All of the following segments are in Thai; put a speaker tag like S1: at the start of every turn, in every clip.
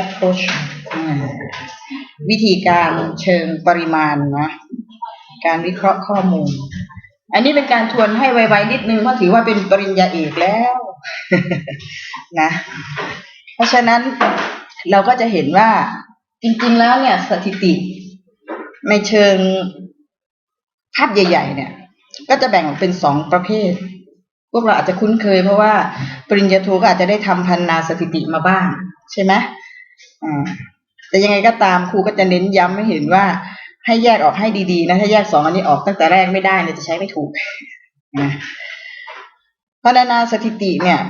S1: approach วิธีการเชิงปริมาณนะ การวิเคราะห์ข้อมูล อันนี้เป็นการทวนให้ไวๆนิดนึงเพราะถือว่าเป็นปริญญาเอกแล้วนะ เพราะฉะนั้นเราก็จะเห็นว่าจริงๆแล้วเนี่ยสถิติในเชิงภาพใหญ่ ๆ เนี่ย ก็จะแบ่งออกเป็นสองประเภท พวกเราอาจจะคุ้นเคยเพราะว่าปริญญาโทก็อาจจะได้ทำพันนาสถิติมาบ้าง ใช่ไหม แต่ยังไงก็ตามครูก็จะเน้นย้ำให้เห็นว่าให้แยกออกให้ดีๆนะ ถ้าแยกสองอันนี้ออกตั้งแต่แรกไม่ได้เนี่ยจะใช้ไม่ถูกนะพัฒนาสถิติเนี่ย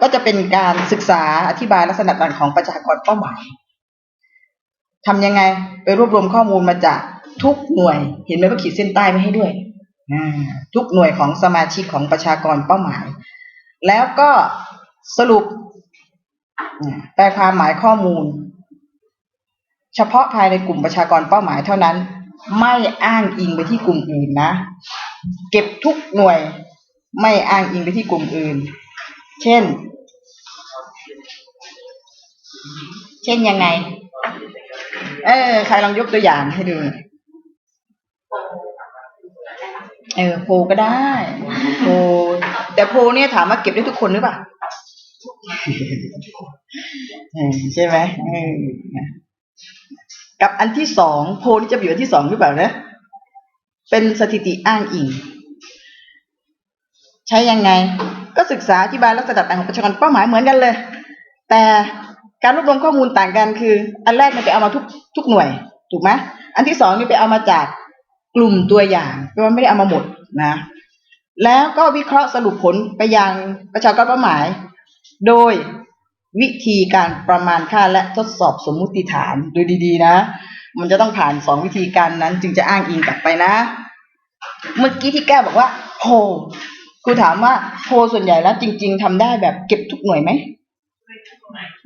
S1: ก็จะเป็นการศึกษาอธิบายลักษณะต่างของประชากรเป้าหมายทำยังไงไปรวบรวมข้อมูลมาจากทุกหน่วย เห็นไหมว่าขีดเส้นใต้ไม่ให้ด้วยทุกหน่วยของสมาชิกของประชากรเป้าหมาย แล้วก็สรุปแปลความหมายข้อมูล เฉพาะภายในกลุ่มประชากรเป้าหมายเท่านั้น ไม่อ้างอิงไปที่กลุ่มอื่นนะ เก็บทุกหน่วย ไม่อ้างอิงไปที่กลุ่มอื่น เช่น เช่นยังไง เออ ใครลองยกตัวอย่างให้ดู เออโพก็ได้ โพ แต่โพเนี่ยถามว่าเก็บได้ทุกคนหรือเปล่าเออใช่ไหม กับอันที่สองโพลนี่จะอยู่อันที่สองหรือเปล่านะ เป็นสถิติอ้างอิง ใช้ยังไง ก็ศึกษาอธิบายลักษณะต่างของประชากรเป้าหมายเหมือนกันเลย แต่การรวบรวมข้อมูลต่างกันคือ อันแรกมันไปเอามาทุกทุกหน่วย ถูกไหมอันที่สองนี่ไปเอามาจากกลุ่มตัวอย่างแปลว่าไม่ได้เอามาหมดนะ แล้วก็วิเคราะห์สรุปผลไปยังประชากรเป้าหมาย โดย วิธีการประมาณค่าและทดสอบสมมุติฐานดูดีๆนะ มันจะต้องผ่านสองวิธีการนั้น จึงจะอ้างอิงกลับไปนะ เมื่อกี้ที่แก้บอกว่าโพลครูถามว่าโพลส่วนใหญ่แล้วจริง ๆทำได้แบบเก็บทุกหน่วยไหม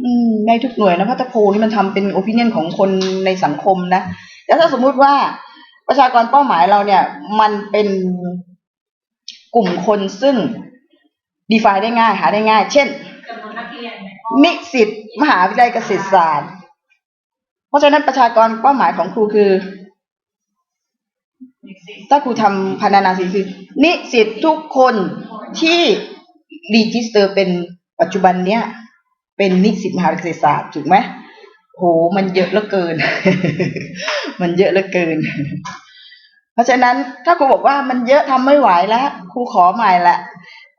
S1: อืมในทุกหน่วยนะเพราะถ้าโพลนี่มันทำเป็นโอปิเนียนของคนในสังคมนะแล้วถ้าสมมุติว่าประชากรเป้าหมายเราเนี่ย มันเป็นกลุ่มคนซึ่ง define ได้ง่าย หาได้ง่าย เช่น
S2: จำนวนนักเรียน นิ
S1: สิตมหาวิทยาลัยเกษตรศาสตร์ เพราะฉะนั้นประชากรเป้าหมายของครูคือ ถ้าครูทำพันนาสีคือ นิสิตทุกคนที่รีจิสเตอร์เป็นปัจจุบันเนี้ยเป็นนิสิตมหาวิทยาลัยเกษตรศาสตร์ถูกไหมโหมันเยอะเหลือเกิน มันเยอะเหลือเกิน เพราะฉะนั้นถ้าครูบอกว่ามันเยอะทำไม่ไหวแล้วครูขอใหม่ละ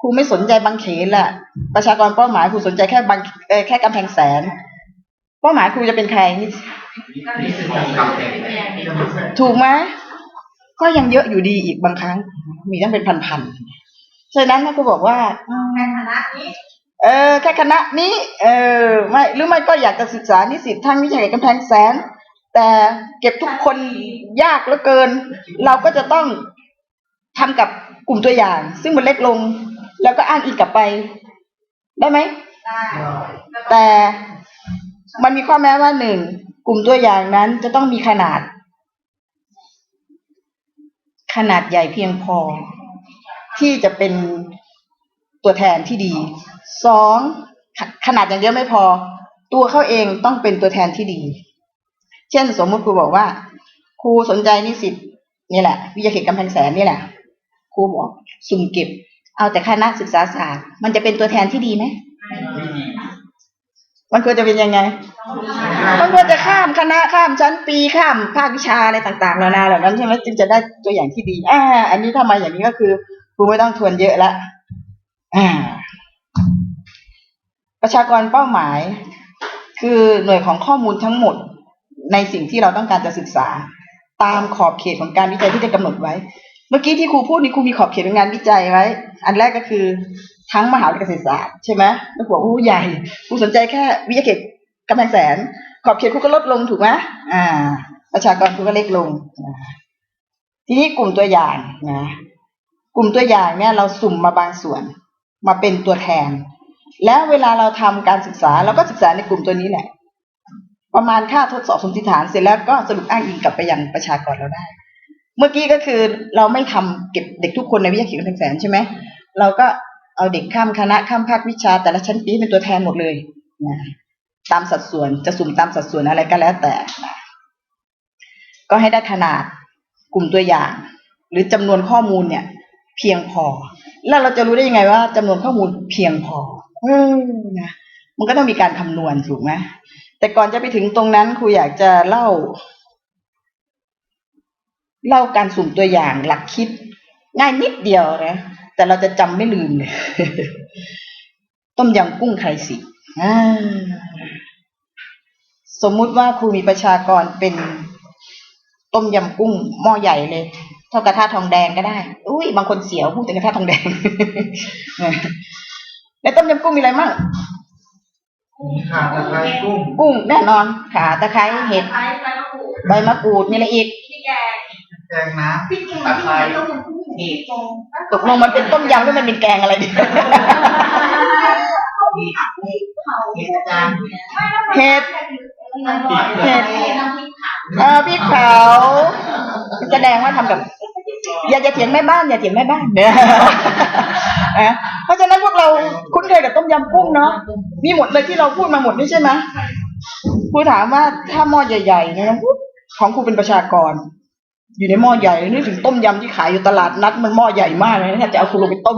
S1: ครูไม่สนใจบางเขนละประชากรเป้าหมายครูสนใจแค่บางเอแค่กำแพงแสน เป้าหมายครูจะเป็นใครนิ
S2: สนนี่คือ
S1: ถูกไหมก็ยังเยอะอยู่ดีอีกบางครั้ง มีตั้งเป็นพันๆฉะนั้นถ้าครูบอกว่า
S2: ในคณะนี้
S1: เออแค่คณะนี้ เออไม่หรือไม่ก็อยากจะศึกษานิสิตทางวิทยาลัยกำแพงแสน แต่เก็บทุกคนยากเหลือเกิน เราก็จะต้องทำกับกลุ่มตัวอย่าง ซึ่งมันเล็กลง แล้วก็อ้างอีกกลับไป ได้ไหม
S2: ได้
S1: แต่มันมีข้อแม้ว่าหนึ่งกลุ่มตัวอย่างนั้นจะต้องมีขนาด ขนาดใหญ่เพียงพอ ที่จะเป็นตัวแทนที่ดีสองขขนาดอย่างเดียวไม่พอ ตัวเขาเองต้องเป็นตัวแทนที่ดี เช่น สมมุติครูบอกว่า ครูสนใจนิสิตนี่แหละ วิทยาเขตกำแพงแสนนี่แหละครูบอกสุ่มเก็บ เอาแต่คณะศึกษาศาสตร์ มันจะเป็นตัวแทนที่ดีไหมมันควรจะเป็นยังไง มันควรจะข้ามคณะข้ามชั้นปีข้ามภาควิชาอะไรต่างๆนานาเหล่านั้นใช่ไหมจึงจะได้ตัวอย่างที่ดี อ่า อันนี้ทำไมอย่างนี้ก็คือครูไม่ต้องทวนเยอะละอ่า ประชากรเป้าหมาย คือหน่วยของข้อมูลทั้งหมดในสิ่งที่เราต้องการจะศึกษา ตามขอบเขตของการวิจัยที่ได้กำหนดไว้ เมื่อกี้ที่ครูพูดนี่ครูมีขอบเขตของงานวิจัยไว้ อันแรกก็คือทั้งมหาวิทยาลัยเกษตรศาสตร์ใช่ไหมแล้วบอกโอ้ใหญ่ครูสนใจแค่วิทยาเขตกำแพงแสน ขอบเขตครูก็ลดลงถูกไหมอ่า ประชากรครูก็เล็กลง ทีนี้กลุ่มตัวอย่างนะ กลุ่มตัวอย่างเนี่ยเราสุ่มมาบางส่วน มาเป็นตัวแทน แล้วเวลาเราทำการศึกษาเราก็ศึกษาในกลุ่มตัวนี้แหละประมาณค่าทดสอบสมมติฐานเสร็จแล้วก็สรุปอ้างอิงกลับไปยังประชากรเราได้ เมื่อกี้ก็คือเราไม่ทำเก็บเด็กทุกคนในวิทยาเขตกำแพงแสนใช่ไหมเราก็เอาเด็กข้ามคณะข้ามภาควิชา แต่ละชั้นปีเป็นตัวแทนหมดเลยนะตามสัดส่วนจะสุ่มตามสัดส่วนอะไรก็แล้วแต่นะก็ให้ได้ขนาดกลุ่มตัวอย่าง หรือจำนวนข้อมูลเนี่ย เพียงพอ แล้วเราจะรู้ได้ยังไงว่าจำนวนข้อมูลเพียงพอเออนะมันก็ต้องมีการคำนวณถูกไหมแต่ก่อนจะไปถึงตรงนั้นครูอยากจะเล่า เล่าการสุ่มตัวอย่างหลักคิด ง่ายนิดเดียวนะ แต่เราจะจำไม่ลืมเลยต้มยำกุ้งไข่สิอ่าสมมุติว่าครูมีประชากรเป็นต้มยำกุ้งหม้อใหญ่เลย เท่ากระทะทองแดงก็ได้ อุ้ยบางคนเสียวพูดถึงกระทะทองแดงแล้วต้มยำกุ้งมีอะไรมั่ง
S3: ขาตะไคร้กุ้ง
S1: กุ้งแน่นอนขาตะไคร้เห็ด
S2: ไข่ใบมะกรูด
S1: ใบมะกรูดมีอะไรอีก
S2: พริกแกง
S3: แกงน้
S2: พริกแกง
S3: ตะไคร้
S2: ต้มยำกุ้งพริกแกง
S1: ตกลงมันเป็นต้มยำหรือมันเป็นแกงอะไรดีำ
S3: มี
S2: เผา
S3: เห็ดจาน
S1: เห็ด
S2: เห็ดน้ำพริกเผา
S1: เออพี่เขาแสดงว่าทำกับ อย่าอย่าเถียงแม่บ้านอย่าเถียงแม่บ้านเนี่ยนะเพราะฉะนั้นพวกเราคุ้นเคยกับต้มยำกุ้งเนาะมีหมดเลยที่เราพูดมาหมดนี่ใช่ไหมครูถามว่าถ้าหม้อใหญ่ๆเนี่ยของครูเป็นประชากร อยู่ในหม้อใหญ่นึกถึงต้มยำที่ขายอยู่ตลาดนัดมันหม้อใหญ่มากเลยนะถ้าจะเอาครูลงไปต้ม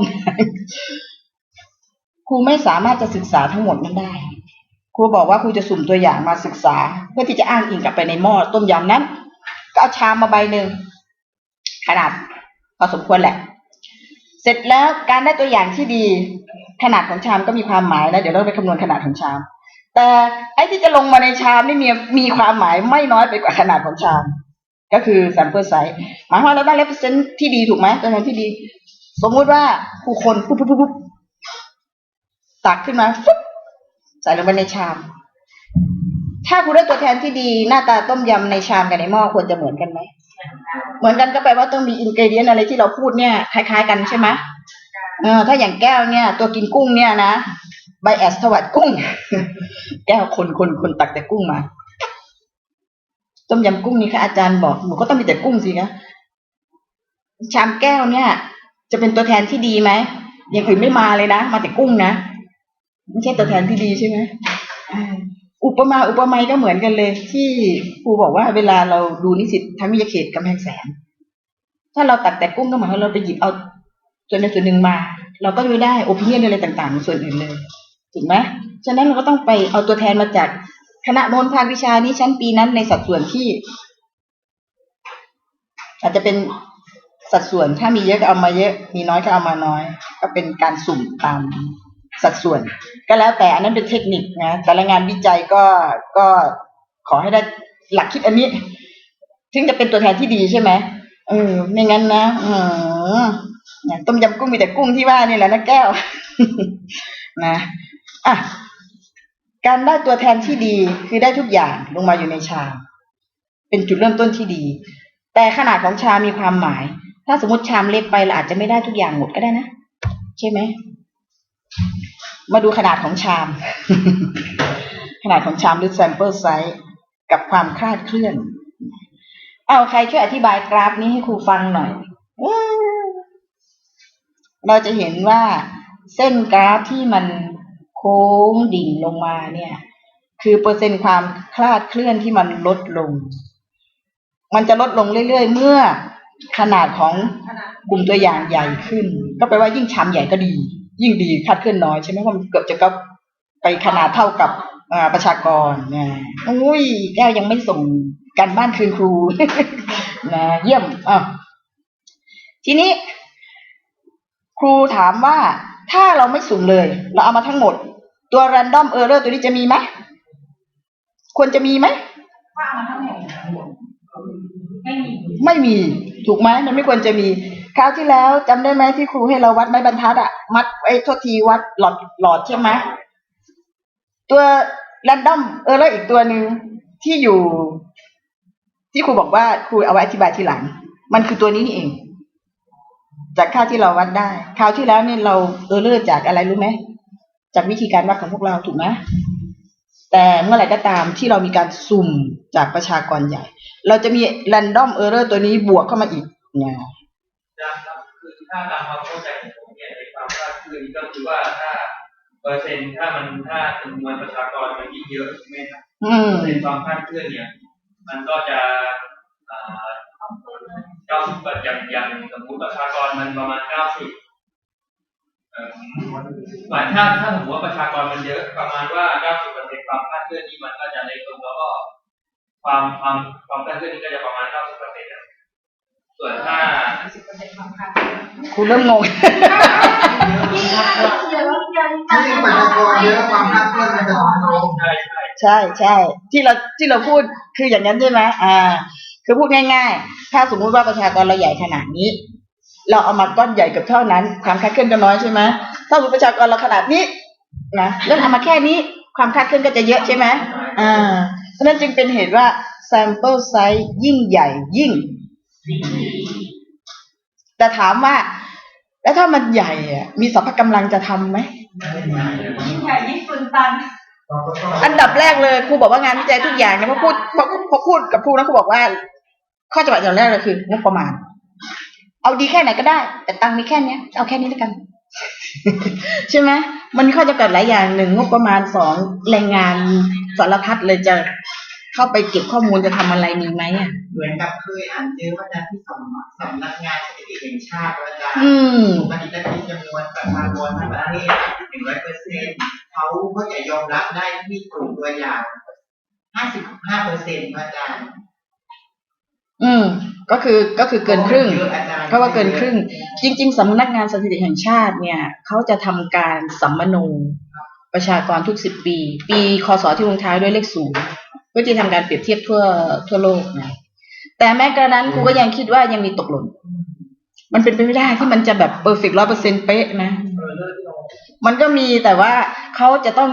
S1: ครูไม่สามารถจะศึกษาทั้งหมดนั้นได้ ครูบอกว่าครูจะสุ่มตัวอย่างมาศึกษา เพื่อที่จะอ้างอิงกลับไปในหม้อต้มยำนั้น ก็เอาชามมาใบหนึ่งขนาดพอสมควรแหละ เสร็จแล้วการได้ตัวอย่างที่ดี ขนาดของชามก็มีความหมายนะเดี๋ยวเราไปคำนวณขนาดของชาม แต่ไอ้ที่จะลงมาในชามนี่มีมีความหมายไม่น้อยไปกว่าขนาดของชาม ก็คือ sample size หมายความว่าเราได้ represent ที่ดีถูกไหมตัวแทนที่ดี สมมุติว่าผู้คนปุ๊บปุ๊บปุ๊บตักขึ้นมาฟุ๊บใส่ลงไปในชาม ถ้าคุณได้ตัวแทนที่ดีหน้าตาต้มยำในชามกับในหม้อควรจะเหมือนกันไหม เหมือนกันก็แปลว่าต้องมีอินเกเดียนอะไรที่เราพูดเนี่ยคล้ายๆกันใช่ไหมเออถ้าอย่างแก้วเนี่ย ตัวกินกุ้งเนี่ยนะใบแอสถวัดกุ้ง แก้วคนคนคนตักแต่กุ้งมา ต้มยำกุ้งนี่ค่ะอาจารย์บอกหนูก็ต้องมีแต่กุ้งสิคะชามแก้วเนี่ย จะเป็นตัวแทนที่ดีไหมอย่างอื่นไม่มาเลยนะ มาแต่กุ้งนะไม่ใช่ตัวแทนที่ดีใช่ไหมอุปมาอุปไมยก็เหมือนกันเลย ที่ครูบอกว่าเวลาเราดูนิสิตทำวิทยาเขตกำแพงแสน ถ้าเราตักแต่กุ้งก็หมายความว่าเราไปหยิบเอาส่วนใดส่วนหนึ่งมา เราก็ไม่ได้โอปิเนียนอะไรต่างๆ ส่วนอื่นเลยถูกไหมฉะนั้นเราก็ต้องไปเอาตัวแทนมาจาก คณะโน้นภาควิชานี้ชั้นปีนั้นในสัดส่วนที่ อาจจะเป็นสัดส่วนถ้ามีเยอะก็เอามาเยอะ มีน้อยก็เอามาน้อย ก็เป็นการสุ่มตามสัดส่วน ก็แล้วแต่อันนั้นเป็นเทคนิคนะแต่ละงานวิจัยก็ก็ขอให้ได้หลักคิดอันนี้ถึงจะเป็นตัวแทนที่ดีใช่ไหมเออไม่งั้นนะอืมเนี่ยต้มยำกุ้งมีแต่กุ้งที่ว่านี่แหละนะแก้ว นะอะ การได้ตัวแทนที่ดีคือได้ทุกอย่างลงมาอยู่ในชามเป็นจุดเริ่มต้นที่ดี แต่ขนาดของชามมีความหมาย ถ้าสมมติชามเล็กไปเราอาจจะไม่ได้ทุกอย่างหมดก็ได้นะ ใช่ไหม มาดูขนาดของชาม ขนาดของชามหรือ sample size กับความคลาดเคลื่อน เอาใครช่วยอธิบายกราฟนี้ให้ครูฟังหน่อย เราจะเห็นว่าเส้นกราฟที่มัน ค้งดิ่งลงมาเนี่ย คือเปอร์เซ็นต์ความคลาดเคลื่อนที่มันลดลง มันจะลดลงเรื่อยๆ เมื่อขนาดของกลุ่มตัวอย่างใหญ่ขึ้น ก็แปลว่ายิ่งชามใหญ่ก็ดี ยิ่งดีคลาดเคลื่อนน้อยใช่ไหมเพราะมันเกือบจะก็ไปขนาดเท่ากับประชากรนะอุ้ยแก้วยังไม่ส่งการบ้านคืนครูนะเยี่ยมอะทีนี้ ครูถามว่าถ้าเราไม่สุ่มเลย เราเอามาทั้งหมด ตัว random error ตัวนี้จะมีไหมควรจะมีไหม
S2: ไม่มี
S1: ไม่มี ถูกไหมมันไม่ควรจะมีคราวที่แล้วจำได้ไหมที่ครูให้เราวัดไม้บรรทัดอะมัดไอ้โทษทีวัดหลอดหลอดใช่ไหมตัว random เออแล้วอีกตัวหนึ่งที่อยู่ ที่ครูบอกว่าครูเอาไว้อธิบายทีหลัง มันคือตัวนี้นี่เอง จากค่าที่เราวัดได้คราวที่แล้วเนี่ยเราเออเลอร์จากอะไรรู้ไหม จากวิธีการวัดของพวกเราถูกไหมแต่เมื่อไหร่ก็ตามที่เรามีการสุ่มจากประชากรใหญ่ เราจะมี random error ตัวนี้บวกเข้ามาอีกเนี่ย
S4: คือถ้าตามความเข้าใจของผมเนี่ยในความคลาดคือก็คือว่าถ้าเปอร์เซ็นต์ถ้ามันถ้าจำนวนประชากรมันยิ่งเยอะใช่ไหมครับเปอร์เซ็นต์ความคลาดเคลื่อนเนี่ย มันก็จะเก้าสิบอย่างอย่างสมมติประชากรมันประมาณเก้าสิบ หมายถ้าถ้าสมมติว่าประชากรมันเยอะประมาณว่าเก้าสิบเปอร์เซ็นต์ความคลาดเคลื่อนนี้มันก็จะเล็กลงแล้วก็ความความความคลาดเคลื่อนนี้ก็จะประมาณเก้าสิบเปอร์เซ็นต์ส่วนถ้า
S2: สิบเปอร์เซ็นต์ความคาด
S1: ครูเริ่มงง
S3: ถ้ามีประชากรเยอะความคลาดเคลื่อนมันจะน้อยลง
S4: ใช่ใช่
S1: ใช่ใช่ที่เราที่เราพูดคืออย่างนั้นใช่ไหมอ่า คือพูดง่าย ๆ ถ้าสมมุติว่าประชากรเราใหญ่ขนาดนี้ เราเอามาก้อนใหญ่กับเท่านั้นความคลาดเคลื่อนก็น้อยใช่ไหมถ้าสมมติประชากรเราขนาดนี้นะแล้วเอามาแค่นี้ความคลาดเคลื่อนก็จะเยอะใช่ไหมอ่าเพราะฉะนั้นจึงเป็นเหตุว่า sample size ยิ่งใหญ่ยิ่ง แต่ถามว่า แล้วถ้ามันใหญ่อะมีสัพพะกำลังจะทำไหม
S2: ยิ่งใหญ่ยิ่งฟืนตัน
S3: เราก็ต้อง
S1: อันดับแรกเลยครูบอกว่างานวิจัยทุกอย่างเนี่ยพอพูดพอพอพูดกับครูนะครูบอกว่า ข้อจำกัดอย่างแรกเลยคืองบประมาณ เอาดีแค่ไหนก็ได้ แต่ตังค์มีแค่เนี้ย เอาแค่นี้แล้วกัน ใช่ไหมมันมีข้อจำกัดหลายอย่างหนึ่งงบประมาณสองแรงงานสารพัดเลยจะเข้าไปเก็บข้อมูลจะทำอะไรมีไหมอะ
S5: เหมือนกับเคยอ่านเจอว่าอาจารย์ที่สำสำนักงานสถิติแห่งชาติว่าอาจารย์
S1: อืม
S5: ปกติจะมีจำนวนประชากรทั้งประเทศหนึ่งร้อยเปอร์เซ็นต์เขาก็จะยอมรับได้ที่กลุ่มตัวอย่างห้าสิบห้าเปอร์เซ็นต์อาจารย์
S1: อืมก็คือก็คือเกินครึ่ง
S5: เยอะอาจารย์
S1: เพราะว่าเกินครึ่ง จริง ๆสำนักงานสถิติแห่งชาติเนี่ยเขาจะทำการสัมมโนประชากรทุกสิบปี ปีคศที่ลงท้ายด้วยเลขศูนย์เพื่อที่ทำการเปรียบเทียบทั่วทั่วโลกนะแต่แม้กระนั้นครูก็ยังคิดว่ายังมีตกหล่นมันเป็นไปไม่ได้ที่มันจะแบบเปอร์เฟกต์ร้อยเปอร์เซ็นเป๊ะนะ มันก็มีแต่ว่าเขาจะต้อง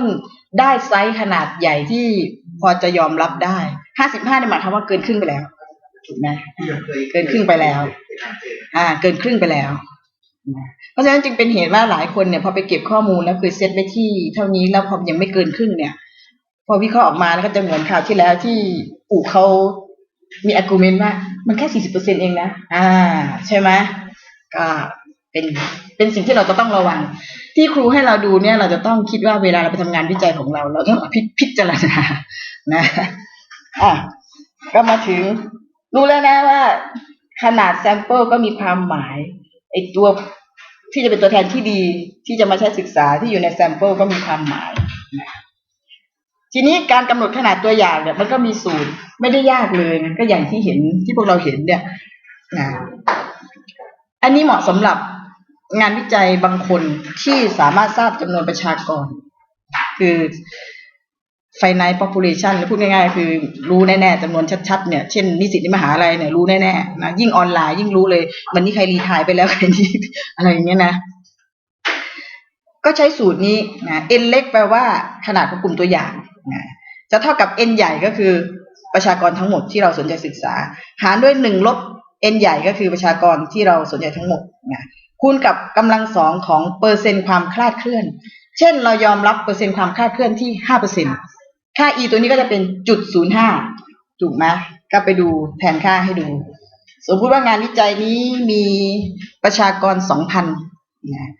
S1: ได้ไซส์ขนาดใหญ่ที่พอจะยอมรับได้ห้าสิบห้าเนี่ยหมายความว่าเกินครึ่งไปแล้ว ถูกไหม
S5: ที่เราเคย
S1: เกินครึ่งไปแล้ว
S5: เคยอ่านเจอ
S1: อ่า เกินครึ่งไปแล้วนะเพราะฉะนั้นจึงเป็นเหตุว่าหลายคนเนี่ยพอไปเก็บข้อมูลแล้วคือเซตไว้ที่เท่านี้แล้วพอยังไม่เกินครึ่งเนี่ย พอวิเคราะห์ออกมาแล้วก็จะเหมือนข่าวที่แล้วที่อู่เขามีอากูเมนต์ว่า มันแค่สี่สิบเปอร์เซ็นเองนะ อ่า ใช่ไหมก็เป็นเป็นสิ่งที่เราจะต้องระวัง ที่ครูให้เราดูเนี่ย เราจะต้องคิดว่าเวลาเราไปทำงานวิจัยของเรา เราต้องพิพิจารณานะอะก็มาถึง รู้แล้วนะว่า ขนาดแซมเปิลก็มีความหมายไอตัวที่จะเป็นตัวแทนที่ดีที่จะมาใช้ศึกษาที่อยู่ในแซมเปิลก็มีความหมายนะทีนี้การกำหนดขนาดตัวอย่างเนี่ยมันก็มีสูตรไม่ได้ยากเลยนะก็อย่างที่เห็นที่พวกเราเห็นเนี่ยนะอันนี้เหมาะสำหรับงานวิจัยบางคนที่สามารถทราบจำนวนประชากร คือ finite population หรือพูดง่ายๆ คือรู้แน่ๆจำนวนชัดๆ เนี่ย เช่นนิสิตในมหาลัยเนี่ยรู้แน่ๆ นะ ยิ่งออนไลน์ยิ่งรู้เลย วันนี้ใครรีทายไปแล้วใครนี่อะไรอย่างเงี้ยนะ ก็ใช้สูตรนี้นะ n เล็กแปลว่าขนาดของกลุ่มตัวอย่างนะจะเท่ากับ n ใหญ่ก็คือประชากรทั้งหมดที่เราสนใจศึกษา หารด้วยหนึ่งลบ n ใหญ่ก็คือประชากรที่เราสนใจทั้งหมดนะคูณกับกำลังสองของเปอร์เซ็นต์ความคลาดเคลื่อน เช่น เรายอมรับเปอร์เซ็นต์ความคลาดเคลื่อนที่ห้าเปอร์เซ็นต์ ค่า e ตัวนี้ก็จะเป็นจุดศูนย์ห้าถูกไหมก็ไปดูแทนค่าให้ดู สมมติว่างานวิจัยนี้มีประชากรสองพันนะ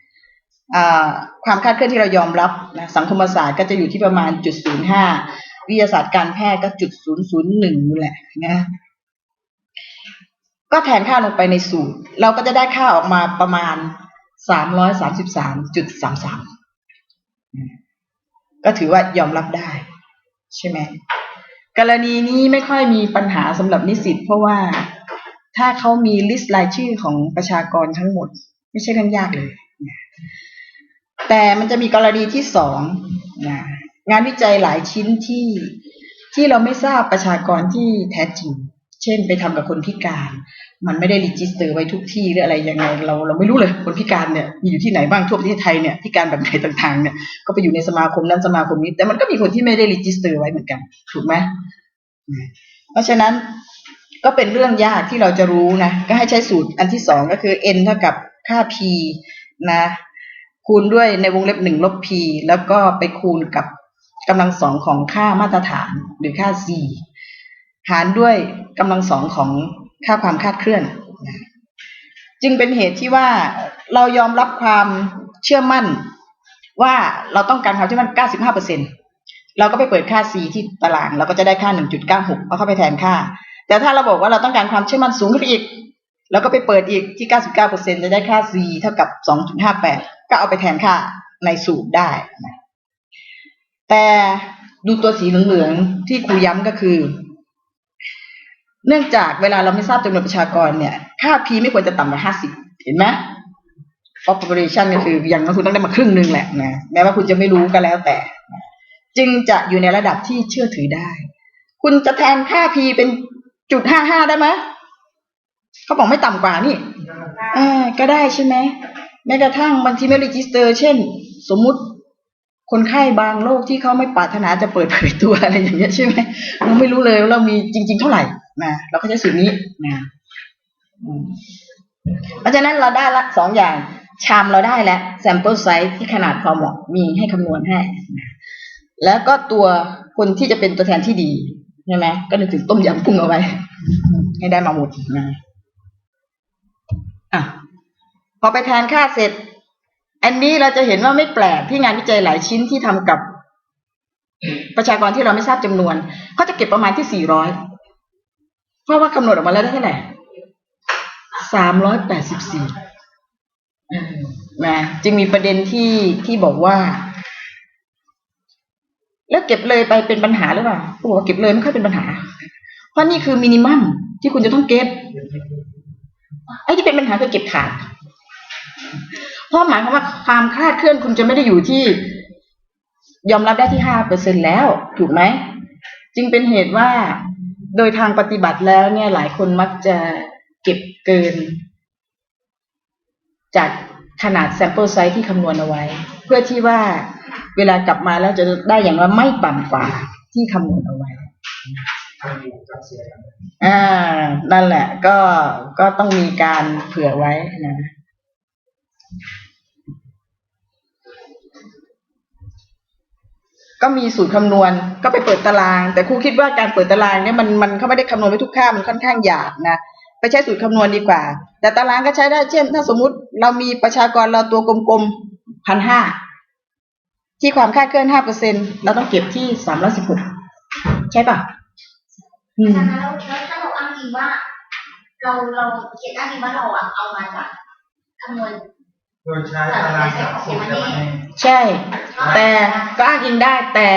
S1: ความคาดเคลื่อนที่เรายอมรับนะสังคมศาสตร์ก็จะอยู่ที่ประมาณจุดศูนย์ห้าวิทยาศาสตร์การแพทย์ก็จุดศูนย์ศูนย์หนึ่งนี่แหละนะก็แทนค่าลงไปในสูตร เราก็จะได้ค่าออกมาประมาณสามร้อยสามสิบสามจุดสามสามก็ถือว่ายอมรับได้ ใช่ไหมกรณีนี้ไม่ค่อยมีปัญหาสำหรับนิสิตเพราะว่าถ้าเขามีลิสต์รายชื่อของประชากรทั้งหมด ไม่ใช่เรื่องยากเลย แต่มันจะมีกรณีที่สองนะงานวิจัยหลายชิ้นที่ที่เราไม่ทราบประชากรที่แท้จริง เช่น ไปทำกับคนพิการ มันไม่ได้รีจิสเตอร์ไว้ทุกที่หรืออะไรยังไงเราเราไม่รู้เลยคนพิการเนี่ยมีอยู่ที่ไหนบ้างทั่วประเทศไทยเนี่ยพิการแบบไหนต่างๆเนี่ยก็ไปอยู่ในสมาคมนั้นสมาคมนี้ แต่มันก็มีคนที่ไม่ได้รีจิสเตอร์ไว้เหมือนกันถูกไหมเพราะฉะนั้นก็เป็นเรื่องยากที่เราจะรู้นะก็ให้ใช้สูตรอันที่สองก็คือ n เท่ากับค่า p นะคูณด้วยในวงเล็บหนึ่งลบ p แล้วก็ไปคูณกับกำลังสองของค่ามาตรฐานหรือค่า c หารด้วยกำลังสองของ ค่าความคาดเคลื่อน จึงเป็นเหตุที่ว่าเรายอมรับความเชื่อมั่น ว่าเราต้องการความเชื่อมั่น 95เปอร์เซ็นเราก็ไปเปิดค่า C ที่ตาราง เราก็จะได้ค่า 1.96เอาเข้าไปแทนค่า แต่ถ้าเราบอกว่าเราต้องการความเชื่อมั่นสูงขึ้นไปอีกเราก็ไปเปิดอีกที่ 99เปอร์เซ็นจะได้ค่า C เท่ากับ 2.58 ก็เอาไปแทนค่าในสูตรได้นะแต่ดูตัวสีเหลืองๆที่ครูย้ำก็คือ เนื่องจากเวลาเราไม่ทราบจำนวนประชากรเนี่ย ค่า P ไม่ควรจะต่ำกว่า50เห็นไหม population ก็คืออย่างน้อยคุณต้องได้มาครึ่งหนึ่งแหละนะแม้ว่าคุณจะไม่รู้ก็แล้วแต่ จึงจะอยู่ในระดับที่เชื่อถือได้ คุณจะแทนค่า P เป็นจุดห้าห้าได้ไหมเขาบอกไม่ต่ำกว่านี่อ่าก็ได้ใช่ไหมแม้กระทั่งบางทีไม่รีจิสเตอร์เช่น สมมุติคนไข้บางโรคที่เขาไม่ปรารถนาจะเปิดเผยตัวอะไรอย่างเงี้ยใช่ไหมเราไม่รู้เลยว่าเรามีจริง ๆ เท่าไหร่ นะเราก็ใช้สูตรนี้นะเพราะฉะนั้นเราได้ละสองอย่างชามเราได้แล้ว sample size ที่ขนาดพอเหมาะมีให้คำนวณให้นะแล้วก็ตัวคนที่จะเป็นตัวแทนที่ดีใช่ไหมก็นึกถึงต้มยำกุ้งเอาไว้ ให้ได้มาหมดนะอะพอไปแทนค่าเสร็จ อันนี้เราจะเห็นว่าไม่แปลกที่งานวิจัยหลายชิ้นที่ทำกับ ประชากรที่เราไม่ทราบจำนวนเขาจะเก็บประมาณที่สี่ร้อย ราะว่าคำนวณออกมาแล้วได้เท่าไหร่สามร้อยแปดสิบสี่นะจึงมีประเด็นที่ที่บอกว่า แล้วเก็บเลยไปเป็นปัญหาหรือเปล่าเขาบอกว่าเก็บเลยไม่ค่อยเป็นปัญหา เพราะนี่คือมินิมัมที่คุณจะต้องเก็บไอ้ที่เป็นปัญหาคือเก็บขาด เพราะหมายความว่าความคลาดเคลื่อนคุณจะไม่ได้อยู่ที่ ยอมรับได้ที่ห้าเปอร์เซ็นแล้ว ถูกไหม จึงเป็นเหตุว่า โดยทางปฏิบัติแล้วเนี่ยหลายคนมักจะเก็บเกิน จากขนาด sample size ที่คำนวณเอาไว้ เพื่อที่ว่าเวลากลับมาแล้วจะได้อย่างว่าไม่ต่ำกว่าที่คำนวณเอาไว้อ่านั่นแหละก็ก็ต้องมีการเผื่อไว้นะ ก็มีสูตรคำนวณก็ไปเปิดตาราง แต่ครูคิดว่าการเปิดตารางเนี่ยมันมันเขาไม่ได้คำนวณไว้ทุกค่ามันค่อนข้างหยาบนะไปใช้สูตรคำนวณดีกว่า แต่ตารางก็ใช้ได้เช่น ถ้าสมมุติเรามีประชากรเราตัวกลมๆพันห้าที่ความคาดเคลื่อนห้าเปอร์เซ็นเราต้องเก็บที่สามร้อยสิบหกใช่ป่ะอืม
S2: แล้วแล้วถ้าเราอ้างอิงว่า เราเราเขียนอ้างอิงว่าเราอะเอามาจากคำนวณ
S3: โดยใช้ตารางสับสูตรแต่มัน
S1: ใช่ แต่ก็อ้างอิงได้แต่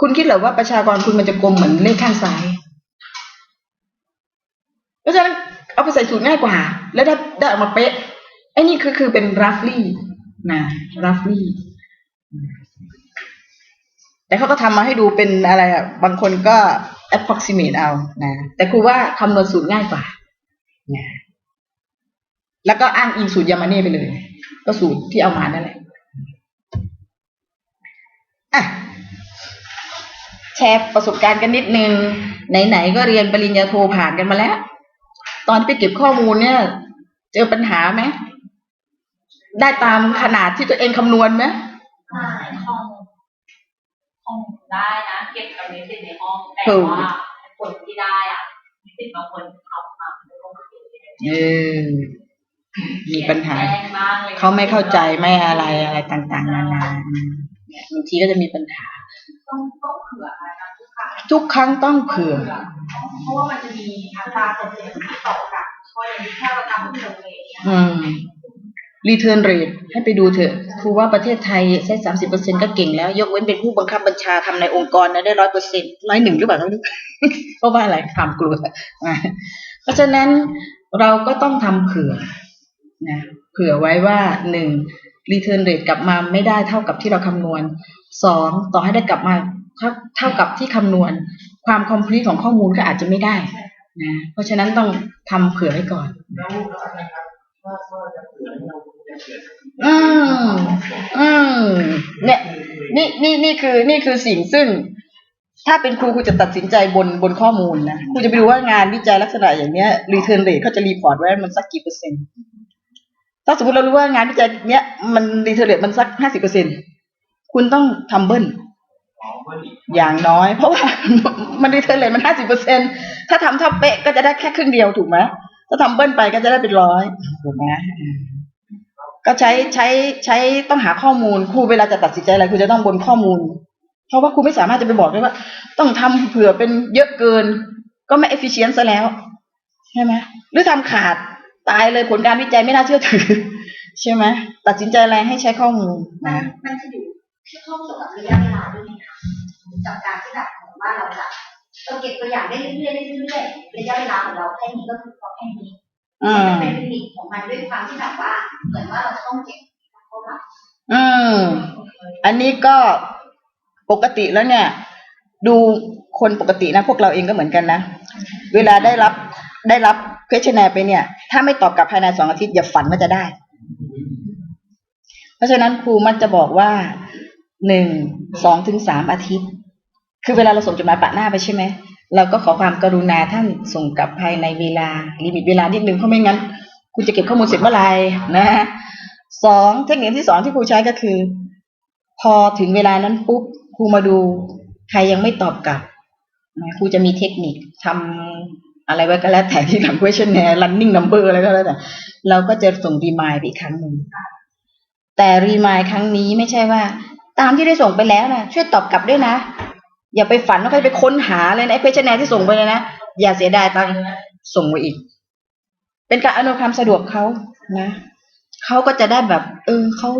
S1: คุณคิดเหรอว่าประชากรคุณมันจะกลมเหมือนเลขข้างซ้ายเพราะฉะนั้นเอาไปใส่สูตรง่ายกว่า แล้วได้ได้ออกมาเป๊ะไอ้นี่คือคือเป็น roughly นะ roughly แต่เขาก็ทำมาให้ดูเป็นอะไรอะ บางคนก็ approximate เอา นะ แต่ครูว่าคำนวณสูตรง่ายกว่านะ แล้วก็อ้างอิงสูตรยามาเน่ไปเลย ก็สูตรที่เอามานั่นแหละอะแชร์ประสบการณ์กันนิดนึง ไหนๆก็เรียนปริญญาโทผ่านกันมาแล้ว ตอนที่ไปเก็บข้อมูลเนี่ย เจอปัญหาไหมได้ตามขนาดที่ตัวเองคำนวณไหม
S2: ใช่ข้อมูลข้อมูลได้นะ เก็บกับนิสิตในห้องแต่
S1: ถูก
S2: ว่าผลที่ได้อะนิสิตบางคนเขามาเป็นลงเขียนที่เป็น
S1: เออ มีปัญหา
S2: แรงมากเลย
S1: เขาไม่เข้าใจไม่อะไรอะไรต่างๆนานาเนี่ยบางทีก็จะมีปัญหา
S2: ต้องต้องเผื่อนะทุกครั้ง
S1: ทุกครั้งต้องเผื่อ
S2: เพราะว่ามันจะมีอัตราผลเสียที่ตกกับเพราะอย่างนี้ถ้าเราทำที่โรงเรียนเนี่ย
S1: อืม return rate ให้ไปดูเถอะครูว่าประเทศไทยใช้สามสิบเปอร์เซ็นก็เก่งแล้ว ยกเว้นเป็นผู้บังคับบัญชาทำในองค์กรนะได้ร้อยเปอร์เซ็นร้อยหนึ่งหรือเปล่าไม่รู้เพราะว่าอะไรความกลัวอะเพราะฉะนั้นเราก็ต้องทำเผื่อ นะเผื่อไว้ว่าหนึ่ง return rate กลับมาไม่ได้เท่ากับที่เราคำนวณสองต่อให้ได้กลับมาเท่าเท่ากับที่คำนวณ ความ complete ของข้อมูลก็อาจจะไม่ได้นะเพราะฉะนั้นต้องทำเผื่อไว้ก่อน
S3: แล้วอาจารย์ครับถ้าถ้าจะเผื่อเราจะเผื่อ
S1: อืมอืมเนี่ยนี่นี่นี่คือนี่คือสิ่งซึ่ง ถ้าเป็นครูครูจะตัดสินใจบนบนข้อมูลนะครูจะไปดูว่างานวิจัยลักษณะอย่างเนี้ย return rate เขาจะรีพอร์ตไว้มันสักกี่เปอร์เซ็นต์ ถ้าสมมติเรารู้ว่างานวิจัยเนี้ยมัน return rate มันสักห้าสิบเปอร์เซ็นต์คุณต้องทำเบิ้ล
S4: อ๋อเพิ่มอีก
S1: อย่างน้อย เพราะว่ามัน return rate มันห้าสิบเปอร์เซ็นต์ถ้าทำเท่าเป๊ะก็จะได้แค่ครึ่งเดียวถูกไหมถ้าทำเบิ้ลไปก็จะได้เป็นร้อยถูกไหมอืมก็ใช้ใช้ใช้ต้องหาข้อมูลครูเวลาจะตัดสินใจอะไรครูจะต้องบนข้อมูล เพราะว่าครูไม่สามารถจะไปบอกได้ว่า ต้องทำเผื่อเป็นเยอะเกิน ก็ไม่ efficient ซะแล้วใช่ไหมหรือทำขาด ตายเลยผลการวิจัยไม่น่าเชื่อถือ ใช่ไหมตัดสินใจอะไรให้ใช้ข้อมูล
S2: มัน
S1: นะ
S2: มันจะอยู่ที่ข้อเกี่ยวกับระยะเวลาด้วยไหมคะจากการที่แบบเหมือนว่าเราจะเราเก็บตัวอย่างได้เรื่อยๆได้เรื่อยๆระยะเวลาของเราแค่นี้ก็คือพอแค่นี้
S1: อืม
S2: มันเป็นลิมิตของมันด้วยความที่แบบว่า เหมือนว่าเราจะต้องเก็บเท่าไหร่
S1: อืมอันนี้ก็ปกติแล้วเนี่ย ดูคนปกตินะ พวกเราเองก็เหมือนกันนะ เวลาได้รับ ได้รับ questionnaire ไปเนี่ย ถ้าไม่ตอบกลับภายในสองอาทิตย์อย่าฝันว่าจะได้ เพราะฉะนั้นครูมักจะบอกว่าหนึ่งสองถึงสามอาทิตย์ คือเวลาเราส่งจดหมายปะหน้าไปใช่ไหมเราก็ขอความกรุณาท่านส่งกลับภายในเวลาลิมิตเวลานิดนึงเพราะไม่งั้นคุณจะเก็บข้อมูลเสร็จเมื่อไหร่นะสองเทคนิคที่สองที่ครูใช้ก็คือ พอถึงเวลานั้นปุ๊บครูมาดู ใครยังไม่ตอบกลับนะครูจะมีเทคนิคทำ อะไรไว้ก็แล้วแต่ที่หลัง questionnaire running number อะไรก็แล้วแต่ เราก็จะส่งรีมายไปอีกครั้งหนึ่งแต่รีมายครั้งนี้ไม่ใช่ว่า ตามที่ได้ส่งไปแล้วนะช่วยตอบกลับด้วยนะ อย่าไปฝันว่าเขาจะไปค้นหาเลยนะไอ้ questionnaire ที่ส่งไปเลยนะ อย่าเสียดายตังส่งไปอีก เป็นการอำนวยความสะดวกเขานะเขาก็จะได้แบบ เออเขา